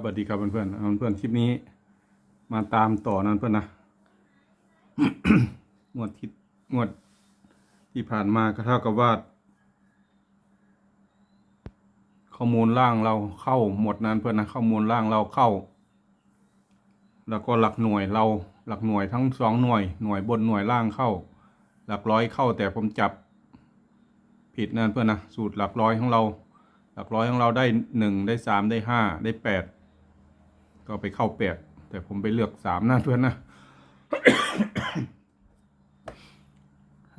สวัสดีครับเพื่อนๆเอาเพื่อนคลิปนี้ มาตามต่อนั้นเพื่อนนะงวดที่งวดที่ผ่านมาก็เท่ากับว่าข้อมูลล่างเราเข้าหมดนั้นเพื่อนนะข้อมูลล่างเราเข้า แล้วก็หลักหน่วยเราหลักหน่วยทั้งสองหน่วยหน่วยบนหน่วยล่างเข้า หลักร้อยเข้าแต่ผมจับผิดนั่นเพื่อนนะสูตรหลักร้อยของเรา หลักร้อยของเราได้หนึ่งได้สามได้ห้าได้แปด ก็ไปเข้าแปดแต่ผมไปเลือกสามหนะเพื่อนนะ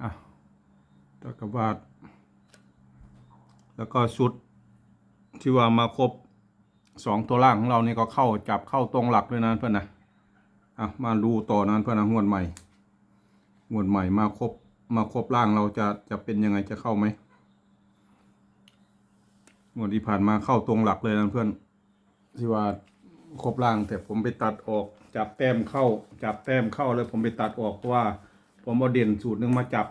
อะตะกบาทแล้วก็ชุดที่ว่ามาครบสองตัวล่างของเรานี่ก็เข้าจับเข้าตรงหลักด้วยนะเพื่อนนะอะมาดูต่อนะเพื่อนนะงวดใหม่งวดใหม่มาครบมาครบล่างเราจะจะเป็นยังไงจะเข้าไหมงวดที่ผ่านมาเข้าตรงหลักเลยนะเพื่อนที่ว่า ครบล่าง แต่ผมไปตัดออกจับแต้มเข้า จับแต้มเข้าแล้วผมไปตัดออกเพราะว่า ผมเอาเด่นสูตรหนึ่งมาจับ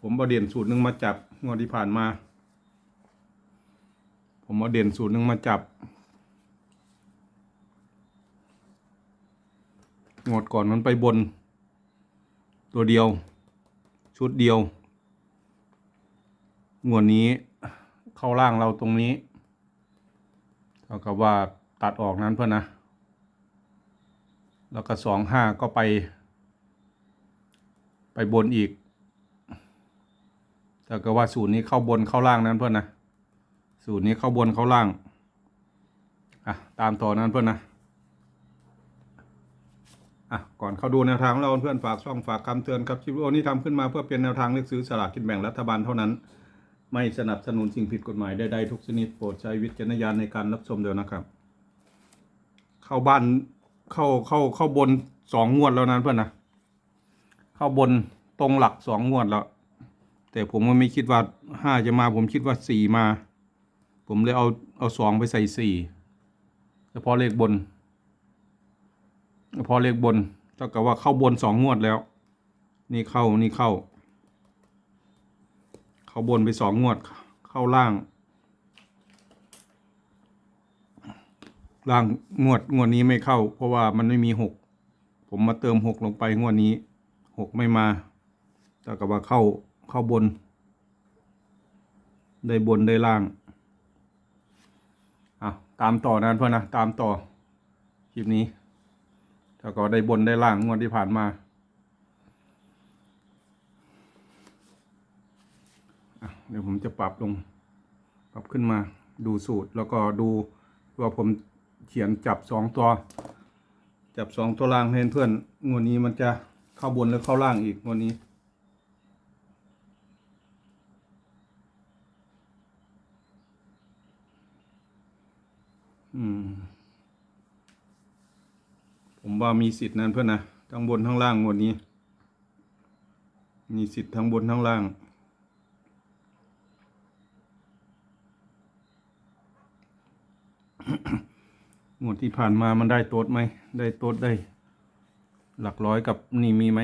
ผมเอาเด่นสูตรหนึ่งมาจับงวดที่ผ่านมา ผมเอาเด่นสูตรหนึ่งมาจับงวดก่อนมันไปบน ตัวเดียว ชุดเดียวงวดนี้เข้าล่างเราตรงนี้ ท่ากับว่าตัดออกนั้นเพื่อนนะ แล้วก็สองห้าก็ไป ไปบนอีกเท่กับว่าสูตรนี้เข้าบนเข้าล่างนั้นเพื่อนนะ สูตรนี้เข้าบนเข้าล่าง อะตามต่อนั้นเพื่อนนะอะก่อนเข้าดูแนวทางของเราเพื่อนฝากช่องฝากคำเตือนครับคลิปวิดีโอนี้ทำขึ้นมาเพื่อเป็นแนวทางเลือกซื้อสลากกินแบ่งรัฐบาลเท่านั้น ไม่สนับสนุนสิ่งผิดกฎหมายใดๆทุกชนิดโปรดใช้วิจารณญาณในการรับชมเดียวนะครับ เข้าบ้านเข้าเข้าเข้าบนสองงวดแล้วนั้นเพื่อนนะเข้าบนตรงหลักสองงวดแล้ว แต่ผมก็ไม่คิดว่าห้าจะมา ผมคิดว่าสี่มา ผมเลยเอาเอาสองไปใส่สี่เฉพาะเลขบนเฉพาะเลขบนเท่ากับว่าเข้าบนสองงวดแล้ว นี่เข้านี่เข้า เข้าบนไปสองงวด เข้าล่าง ล่างงวดงวดนี้ไม่เข้า เพราะว่ามันไม่มีหกผมมาเติมหกลงไปงวดนี้หกไม่มา แต่กับว่าเข้าเข้าบน ได้บนได้ล่างอะตามต่อนะเพื่อนนะตามต่อคลิปนี้ถ้าก็ได้บนได้ล่างงวดที่ผ่านมา อะ เดี๋ยวผมจะปรับลง ปรับขึ้นมาดูสูตรแล้วก็ดูว่าผมเขียนจับสองตัว จับสองตัวล่างให้เพื่อนงวดนี้มันจะเข้าบนหรือเข้าล่างอีกงวดนี้อผมว่ามีสิทธินั้นเพื่อนนะทั้งบนทั้งล่างงวดนี้ มีสิทธิ์ทั้งบนทั้งล่าง งวดที่ผ่านมามันได้โต๊ดไหม ได้โต๊ดได้ หลักร้อยกับนี่มีไหม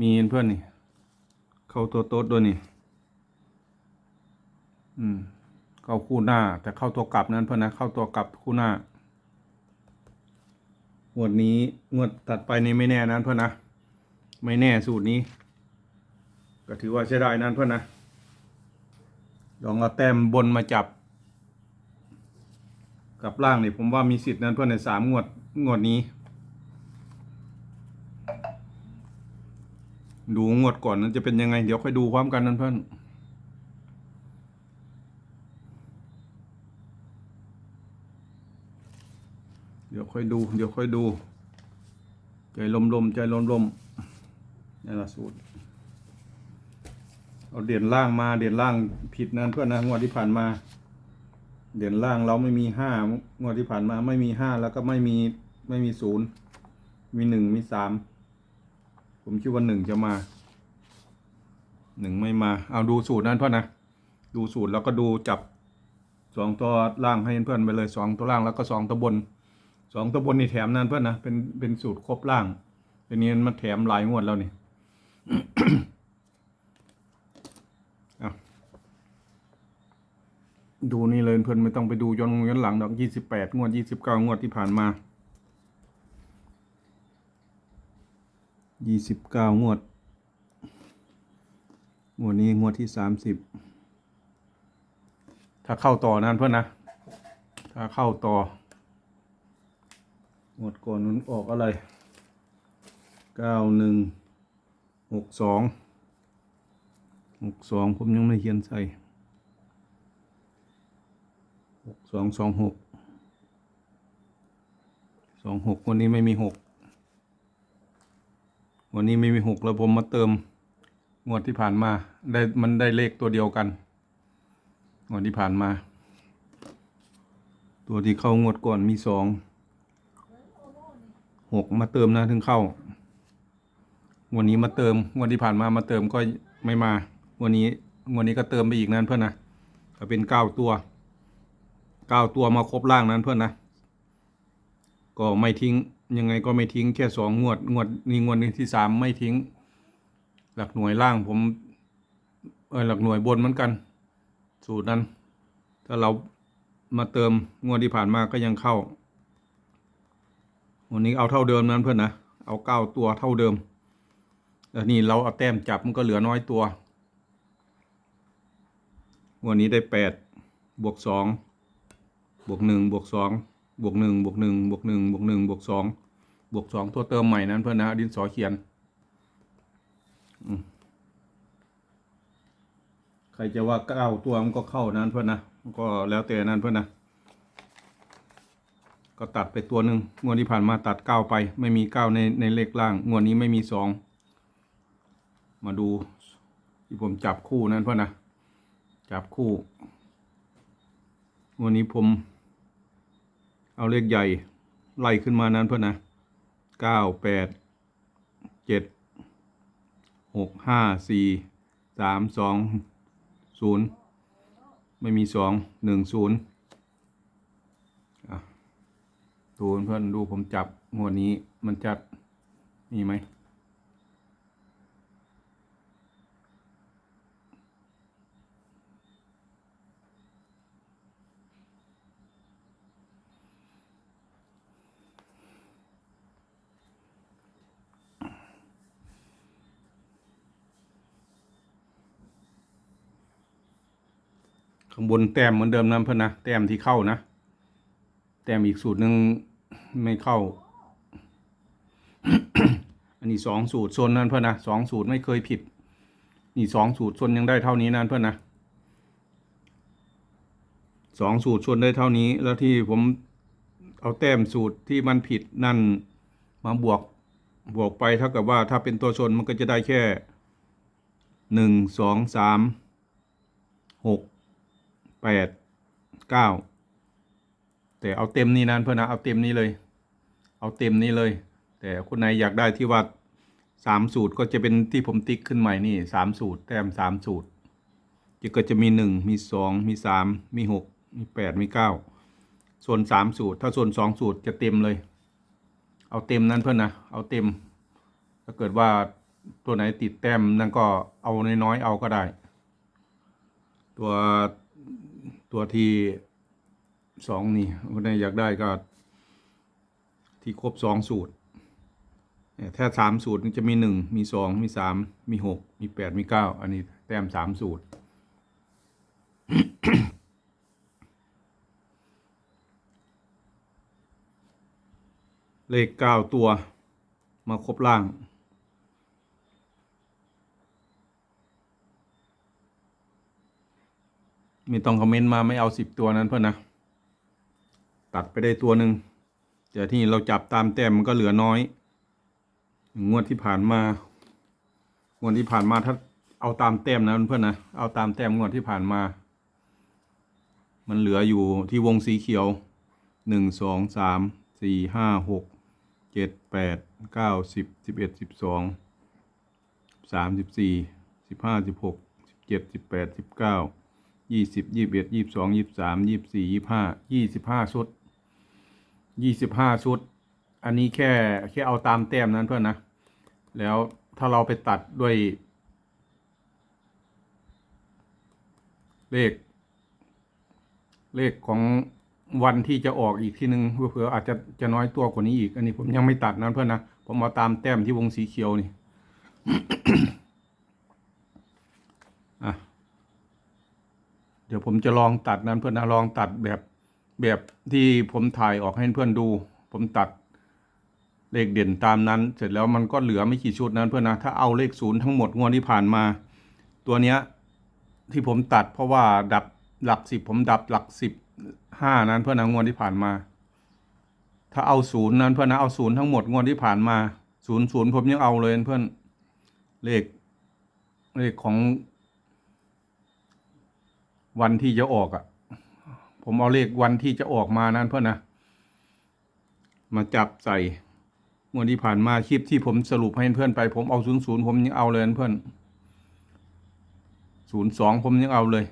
มีเพื่อนนี่ เข้าตัวโต๊ดด้วยนี่ อืม เข้าคู่หน้า แต่เข้าตัวกลับนั้นเพื่อนนะ เข้าตัวกลับคู่หน้างวดนี้งวดตัดไปนี่ไม่แน่นั้นเพื่อนนะ ไม่แน่สูตรนี้ ก็ถือว่าใช้ได้นั้นเพื่อนนะลองเอาแต้มบนมาจับ กับล่างนี่ผมว่ามีสิทธิ์นั้นเพื่อนในสามงวดงวดนี้ ดูงวดก่อนนั้นจะเป็นยังไง เดี๋ยวค่อยดูพร้อมกันนั้นเพื่อนเดี๋ยวค่อยดู เดี๋ยวค่อยดู ใจลมๆใจลมๆนี่ละสูตรเอาเด่นล่างมาเด่นล่างผิดนั้นเพื่อนนะงวดที่ผ่านมา เด่นล่างเราไม่มีห้างวดที่ผ่านมาไม่มีห้าแล้วก็ไม่มีไม่มีศูนย์มีหนึ่งมีสามผมคิดว่าหนึ่งจะมาหนึ่งไม่มา เอาดูสูตรนั้นเพื่อนนะ ดูสูตรแล้วก็ดูจับสองตัวล่างให้เพื่อนไปเลยสองตัวล่างแล้วก็สองตัวบนสองตัวบนนี่แถมนั้นเพื่อนนะเป็นเป็นสูตรครบล่างเป็นนี้มันแถมหลายงวดแล้วนี่ เอา ดูนี่เลยเพื่อนไม่ต้องไปดูย้อนย้อนหลังดอกยี่สิบแปดงวดยี่สิบเก้างวดที่ผ่านมายี่สิบเก้างวด งวดนี้งวดที่สามสิบถ้าเข้าต่อนั่นเพื่อนนะ ถ้าเข้าต่อ งวดก่อนนั้นออกอะไรเก้าหนึ่งหกสองหกสองผมยังไม่เขียนใส่ หก สองสองหกสองหกวันนี้ไม่มีหกวันนี้ไม่มีหกแล้วผมมาเติมงวดที่ผ่านมาได้มันได้เลขตัวเดียวกันงวดที่ผ่านมา ตัวที่เข้างวดก่อนมีสองหกมาเติมนะถึงเข้า วันนี้มาเติมงวดที่ผ่านมามาเติมก็ไม่มา วันนี้วันนี้ก็เติมไปอีกนั้นเพื่อนนะก็เป็นเก้าตัว เก้าตัวมาครบล่างนั้นเพื่อนนะ ก็ไม่ทิ้งยังไงก็ไม่ทิ้งแค่สองงวด งวดนี้งวดนี้ที่สามไม่ทิ้ง หลักหน่วยล่างผมเออหลักหน่วยบนเหมือนกัน สูตรนั้น ถ้าเรามาเติมงวดที่ผ่านมาก็ยังเข้า วันนี้เอาเท่าเดิมนั้นเพื่อนนะ เอาเก้าตัวเท่าเดิมแล้วนี่เราเอาแต้มจับมันก็เหลือน้อยตัว วันนี้ได้แปดบวกสอง บวกหนึ่งบวกสองบวกหนึ่งบวกหนึ่งบวกหนึ่งบวกหนึ่งบวกสองบวกสองตัวเติมใหม่นั้นเพื่อนนะดินสอเขียนใครจะว่าเก้าตัวมันก็เข้านั้นเพื่อนนะมันก็แล้วแต่นั้นเพื่อนนะก็ตัดไปตัวหนึ่งงวดที่ผ่านมาตัดเก้าไป ไม่มีเก้าในในเลขล่างงวดนี้ไม่มีสองมาดูที่ผมจับคู่นั้นเพื่อนนะจับคู่ วันนี้ผม เอาเลขใหญ่ ไล่ขึ้นมานั้นเพื่อนนะเก้าแปดเจ็ดหกห้าสี่สามสองศูนย์ไม่มีสองหนึ่งศูนย์ดูเพื่อนดูผมจับงวดนี้มันจัดมีไหม ข้างบนแต้มเหมือนเดิมนะเพื่อนนะแต้มที่เข้านะ แต้มอีกสูตรหนึ่งไม่เข้า อันนี้สองสูตรโซนนั้นเพื่อนนะสองสูตรไม่เคยผิด นี่สองสูตรโซนยังได้เท่านี้นั่นเพื่อนนะสองสูตรชนได้เท่านี้ แล้วที่ผมเอาแต้มสูตรที่มันผิดนั่นมาบวกบวกไปเท่ากับว่าถ้าเป็นตัวชนมันก็จะได้แค่หนึ่งสองสามหก แปดเก้าแต่เอาเต็มนี้นั้นเพื่อนนะเอาเต็มนี้เลย เอาเต็มนี้เลย แต่คนไหนอยากได้ที่ว่าสามสูตรก็จะเป็นที่ผมติ๊กขึ้นใหม่นี่สามสูตร แต้มสามสูตรจะก็จะมีหนึ่งมีสองมีสามมีหกมีแปดมีเก้าส่วนสามสูตร ถ้าส่วนสองสูตรจะเต็มเลย เอาเต็มนั้นเพื่อนนะเอาเต็ม ถ้าเกิดว่าตัวไหนติดแต้มนั่นก็เอาน้อยๆเอาก็ได้ ตัว ตัวที่สองนี่คนไหนอยากได้ก็ที่ครบสองสูตรเนี่ยถ้สามสูตรจะมีหนึ่งมีสองมีสามมีหกมีแปดมีเก้าอันนี้แต้มสามสูตร เลขเก้าตัวมาครบล่าง ไม่ต้องคอมเมนต์มาไม่เอาสิบตัวนั้นเพื่อนนะ ตัดไปได้ตัวหนึ่งแต่ที่เราจับตามแต้มมันก็เหลือน้อย งวดที่ผ่านมางวดที่ผ่านมาถ้าเอาตามแต้มนะเพื่อนนะเอาตามแต้มงวดที่ผ่านมา มันเหลืออยู่ที่วงสีเขียวหนึ่งสองสามสี่ห้าหกเจ็ดแปดเก้าสิบสิบเอ็ดสิบสองสามสิบสี่สิบห้าสิบหกสิบเจ็ดสิบแปดสิบเก้า ยี่สิบยี่สิบเอ็ดยี่สิบสองยี่สิบสามยี่สิบสี่ยี่สิบห้ายี่สิบห้าชุดยี่สิบห้าชุด อันนี้แค่แค่เอาตามแต้มนั้นเพื่อนนะ แล้วถ้าเราไปตัดด้วย เลข เลขของวันที่จะออกอีกทีหนึ่งเผื่ออาจจะจะน้อยตัวกว่านี้อีก อันนี้ผมยังไม่ตัดนะเพื่อนนะ ผมเอาตามแต้มที่วงสีเขียวนี่ อะ เดี๋ยวผมจะลองตัดนั้นเพื่อนนะลองตัดแบบแบบที่ผมถ่ายออกให้เพื่อนดู ผมตัดเลขเด่นตามนั้น เสร็จแล้วมันก็เหลือไม่กี่ชุดนั้นเพื่อนนะถ้าเอาเลขศูนย์ทั้งหมดงวดที่ผ่านมา ตัวเนี้ยที่ผมตัดเพราะว่าดับหลักสิบผมดับหลักสิบห้านั้นเพื่อนนะงวดที่ผ่านมา ถ้าเอาศูนย์นั้นเพื่อนนะเอาศูนย์ทั้งหมดงวดที่ผ่านมาศูนย์ศูนย์ผมยังเอาเลยเพื่อนเลขเลขของ วันที่จะออกอะ่ะ ผมเอาเลขวันที่จะออกมานั้นเพื่อนนะมาจับใส่งวดที่ผ่านมาคลิปที่ผมสรุปให้เพื่อนไป ผมเอาศูนย์ศูนย์ผมยังเอาเลยเพื่อนศูนย์สองผมยังเอาเลย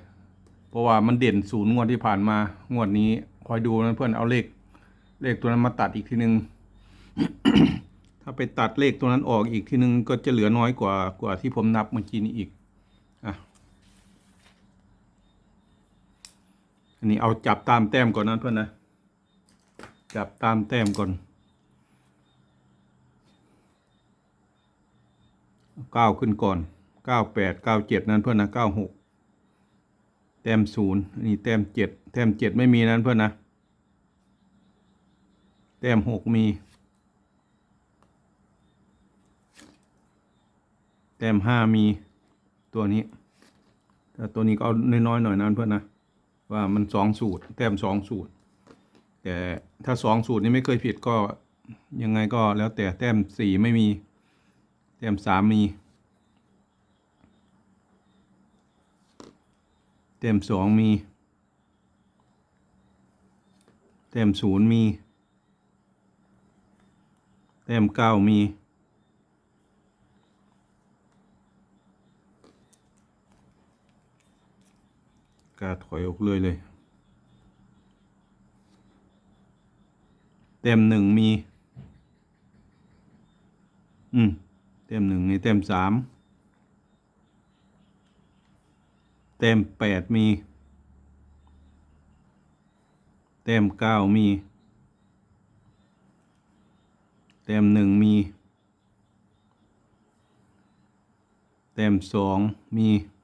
เพราะว่ามันเด่นศูนย์งวดที่ผ่านมางวดนี้คอยดูนะเพื่อนเอาเลข เลขตัวนั้นมาตัดอีกทีหนึ่งถ้าไปตัดเลขตัวนั้นออกอีกทีหนึ่งก็จะเหลือน้อยกว่ากว่าที่ผมนับเมื่อกี้นี้อีก อะ อั นนี้เอาจับตามแต้มก่อนนะเพื่อนนะ จับตามแต้มก่อนเก้าขึ้นก่อนเก้าแปดเก้าเจ็ดนั้นเพื่อนนะเก้าหกแต้มศูนย์อันนี่แต้มเจ็ดแต้มเจ็ดไม่มีนั้นเพื่อนนะ แต้มหกมี แต้มห้ามีตัวนี้แต่ตัวนี้ก็เอาน้อยๆหน่อยนั้นเพื่อนนะ ว่ามันสองสูตร แต้มสองสูตร แต่ถ้าสองสูตรนี้ไม่เคยผิดก็ยังไงก็แล้วแต่แต้มสี่ไม่มี แต้มสามมี แต้มสองมี แต้มศูนย์มี แต้มเก้ามี กล้าถอยออกเลยเลย เต็มหนึ่งมี อืม เต็มหนึ่งมีเต็มสาม เต็มแปดมี เต็มเก้ามี เต็มหนึ่งมี เต็มสองมีเ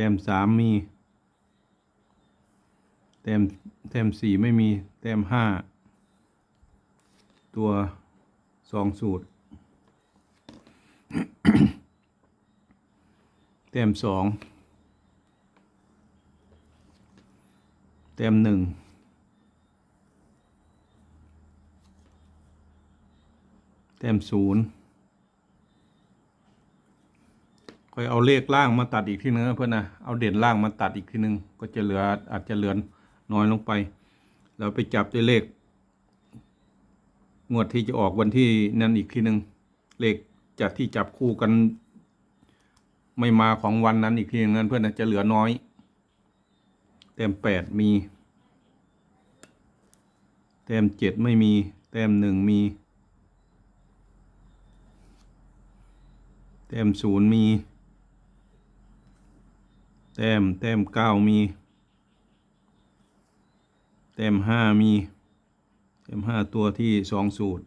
ต็มสามมีเต็มเต็มสี่ไม่มีเต็มห้าตัวสองสูตรเต็มสองเต็มหนึ่งเต็มศูนย์ ค่ อยเอาเลขล่างมาตัดอีกทีนึงเพื่อนนะเอาเด่นล่างมาตัดอีกทีนึง ก็จะเหลืออาจจะเหลือน้อยลงไปแล้วไปจับด้วยเลข งวดที่จะออกวันที่นั่นอีกทีนึง เลขจากที่จับคู่กัน ไม่มาของวันนั้นอีกทีนึงเพื่อนนะจะเหลือน้อยแต้มแปดมีแต้มเจ็ดไม่มีแต้มหนึ่งมีแต้มศูนย์มี ต้มแต้มเก้ามี แต้มห้ามี แต้มห้าตัวที่สองสูตร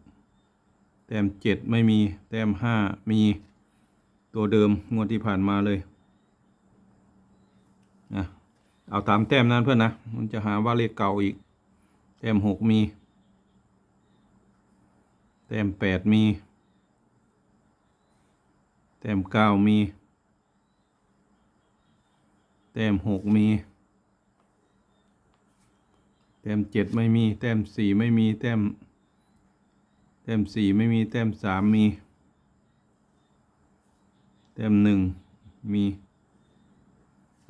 แต้มเจ็ดไม่มี แต้มห้ามี ตัวเดิมงวดที่ผ่านมาเลยนะเอาตามแต้มนั้นเพื่อนนะ มันจะหาว่าเลขเก่าอีก แต้มหกมี แต้มแปดมี แต้มเก้ามี แต้มหกมี แต้มเจ็ดไม่มี แต้มสี่ไม่มี แต้ม แต้มสี่ไม่มี แต้มสามมี แต้มหนึ่งมี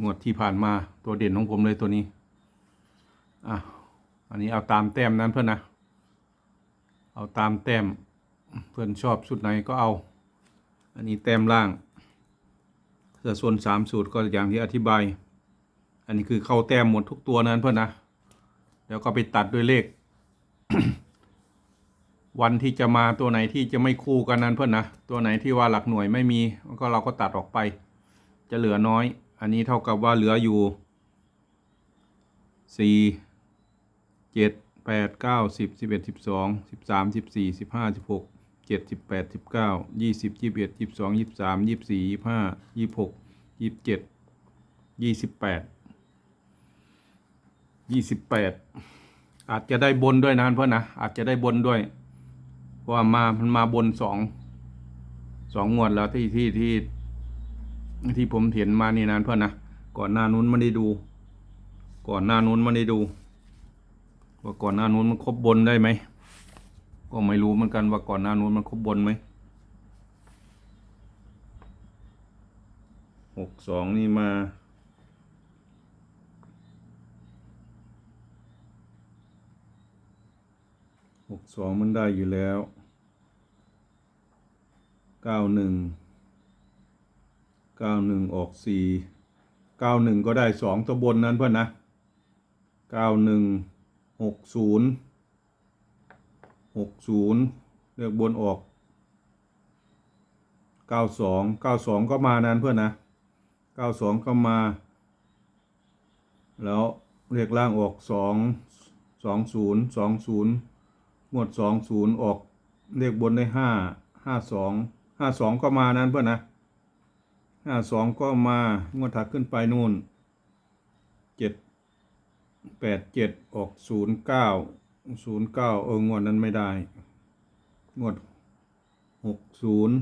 งวดที่ผ่านมาตัวเด่นของผมเลยตัวนี้ อะ อันนี้เอาตามแต้มนั้นเพื่อนนะ เอาตามแต้ม เพื่อนชอบชุดไหนก็เอา อันนี้แต้มล่าง แต่ส่วนสามสูตรก็อย่างที่อธิบาย อันนี้คือเข้าแต้มหมดทุกตัวนั้นเพื่อนนะ แล้วก็ไปตัดด้วยเลข วันที่จะมาตัวไหนที่จะไม่คู่กันนั้นเพื่อนนะ ตัวไหนที่ว่าหลักหน่วยไม่มีก็เราก็ตัดออกไป จะเหลือน้อยออันนี้เท่ากับว่าเหลืออยู่สี่เจ็ดแปดเก้าสิบสิบเอ็ดสิบสองสิบสามสิบสี่สิบห้าสิบหก เจ็ดสิบแปดสิบเก้ายี่สิบยี่สิบเอ็ดยี่สิบสองยี่สิบสามยี่สิบสี่ยี่สิบห้ายี่สิบหกยี่สิบเจ็ดยี่สิบแปดยี่สิบแปดอาจจะได้บนด้วยนะเพื่อนนะอาจจะได้บนด้วยเพราะว่ามามันมาบนสองสองงวดแล้วที่ที่ที่ที่ผมเห็นมานี่นานเพื่อนนะก่อนหน้านู้นไม่ได้ดู ก่อนหน้านู้นไม่ได้ดู ว่าก่อนหน้านู้นมันครบบนได้ไหม ก็ไม่รู้เหมือนกันว่าก่อนหน้านู้นมันครบบนไหมหกสองนี่มาหกสองมันได้อยู่แล้วเก้าหนึ่งเก้าหนึ่งออกสี่เก้าหนึ่งก็ได้สองตัวบนนั้นเพื่อนนะเก้าหนึ่งหกศูนย์ หกศูนย์เลือกบนออกเก้าสองเก้าสองก็มานั้นเพื่อนนะเก้าสองก็มา แล้วเรียกล่างออกสองสองศูนย์สองศูนย์งวดสองศูนย์ออกเรียกบนได้ห้าห้าสองห้าสองก็มานั้นเพื่อนนะห้าสองก็มางวดถัดขึ้นไปนู่นเจ็ดแปดเจ็ดออกศูนย์เก้า ศูนย์เก้าเอองวดนั้นไม่ได้ งวดหกศูนย์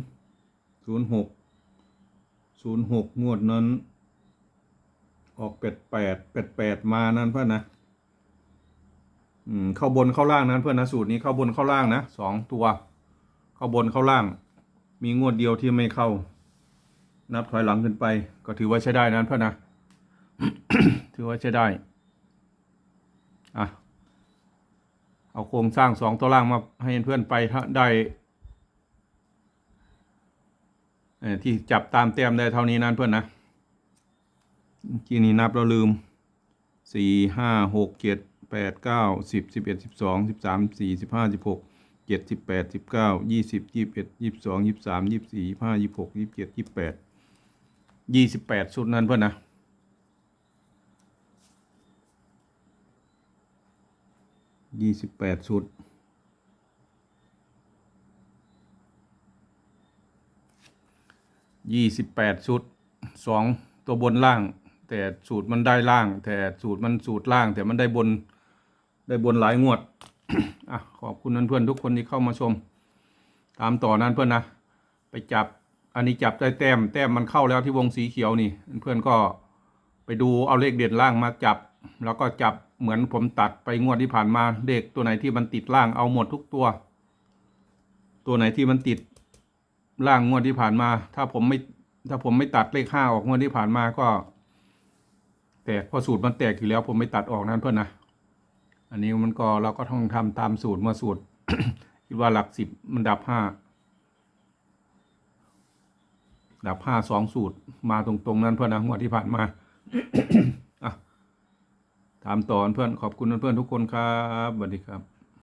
ศูนย์หกศูนย์หกงวดนั้น ออกแปดแปดแปดแปดมานั้นเพื่อนนะอืมเข้าบนเข้าล่างนั้นเพื่อนนะสูตรนี้เข้าบนเข้าล่างนะสองตัว เข้าบนเข้าล่าง มีงวดเดียวที่ไม่เข้า นับถอยหลังขึ้นไป ก็ถือว่าใช้ได้นะเพื่อนนะถือว่าใช้ได้อะ เอาโครงสร้างสองตัวล่างมาให้เพื่อนไปถ้าได้ที่จับตามแต้มได้เท่านี้นะเพื่อนนะทีนี้นับเราลืมสี่ห้าหกเจ็ดแปดเก้าสิบสิบเอ็ดสิบสองสิบสามสี่สิบห้าสิบหกเจ็ดสิบแปดสิบเก้ายี่สิบยี่สิบเอ็ดยี่สิบสองยี่สิบสามยี่สิบสี่ยี่สิบห้ายี่สิบหกยี่สิบเจ็ดยี่สิบแปดยี่สิบแปดชุดนั้นเพื่อนนะ ยี่สิบแปดชุด ยี่สิบแปดชุดสองตัวบนล่าง แต่สูตรมันได้ล่าง แต่สูตรมันสูตรล่าง แต่มันได้บนได้บนหลายงวดอะขอบคุณเพื่อนๆทุกคนที่เข้ามาชม ตามต่อนั้นเพื่อนนะ ไปจับอันนี้จับได้แต้ม แต้มมันเข้าแล้วที่วงสีเขียวนี่ เพื่อนก็ไปดูเอาเลขเด่นล่างมาจับ แล้วก็จับ เหมือนผมตัดไปงวดที่ผ่านมาเลขตัวไหนที่มันติดล่างเอาหมดทุกตัว ตัวไหนที่มันติดล่างงวดที่ผ่านมา ถ้าผมไม่ ถ้าผมไม่ตัดเลขห้าออกงวดที่ผ่านมาก็แตกพอสูตรมันแตกอยู่แล้ว ผมไม่ตัดออกนั้นเพื่อนนะอันนี้มันก็เราก็ต้องทำตามสูตรมื่อสูตรคิดว่าหลักสิบมันดับห้าดับห้าสองสูตรมาตรงๆนั้นเพื่อนนะงวดที่ผ่านมา ถามต่อเพื่อนขอบคุณเพื่อนๆทุกคนครับสวัสดีครับ